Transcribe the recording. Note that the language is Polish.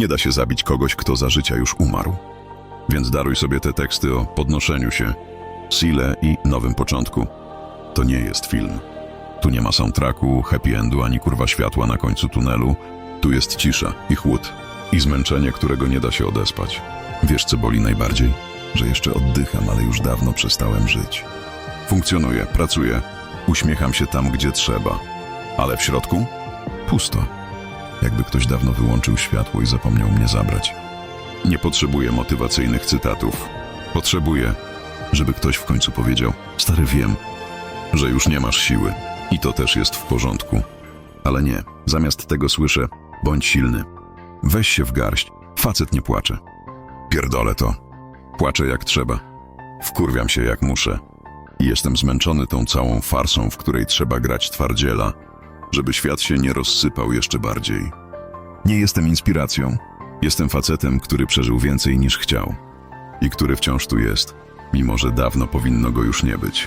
Nie da się zabić kogoś, kto za życia już umarł. Więc daruj sobie te teksty o podnoszeniu się, sile i nowym początku. To nie jest film. Tu nie ma soundtracku, happy endu ani kurwa światła na końcu tunelu. Tu jest cisza i chłód i zmęczenie, którego nie da się odespać. Wiesz, co boli najbardziej? Że jeszcze oddycham, ale już dawno przestałem żyć. Funkcjonuję, pracuję, uśmiecham się tam, gdzie trzeba. Ale w środku? Pusto. Jakby ktoś dawno wyłączył światło i zapomniał mnie zabrać. Nie potrzebuję motywacyjnych cytatów. Potrzebuję, żeby ktoś w końcu powiedział: Stary, wiem, że już nie masz siły. I to też jest w porządku. Ale nie, zamiast tego słyszę: bądź silny. Weź się w garść, facet nie płacze. Pierdolę to. Płaczę jak trzeba. Wkurwiam się jak muszę. I jestem zmęczony tą całą farsą, w której trzeba grać twardziela, żeby świat się nie rozsypał jeszcze bardziej. Nie jestem inspiracją. Jestem facetem, który przeżył więcej niż chciał. I który wciąż tu jest, mimo że dawno powinno go już nie być.